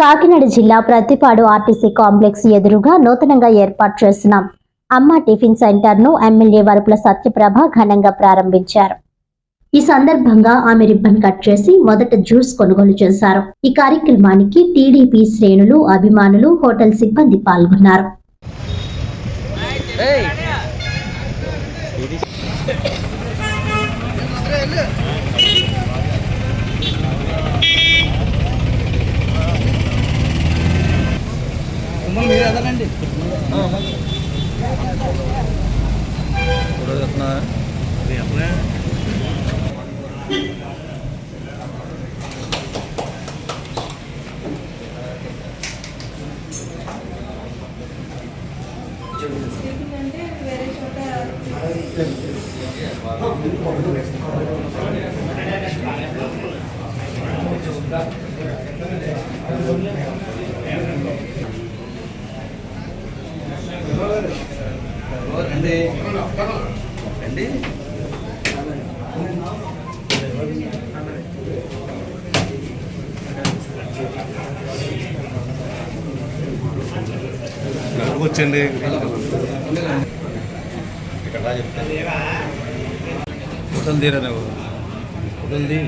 కాకినాడ జిల్లా Prathipadu RTC complex ఎదురుగా నూతనంగా ఏర్పాటు చేసిన అమ్మ టిఫిన్ సెంటర్ను ఎమ్మెల్యే వరపుల సత్యప్రభ ఘనంగా ప్రారంభించారు. ఈ సందర్భంగా ఆమె రిబ్బన్ కట్ చేసి మొదట జ్యూస్ కొనుగోలు చేశారు. ఈ కార్యక్రమానికి టీడీపీ శ్రేణులు అభిమానులు హోటల్ సిబ్బంది పాల్గొన్నారు. మీరు ఎదలండి అంటే వేరే చోట రండి రండి వచ్చండి ఇక్కడ చెప్తాను. ఫోటోలు తీరా నువ్వు ఫోటోలు తీ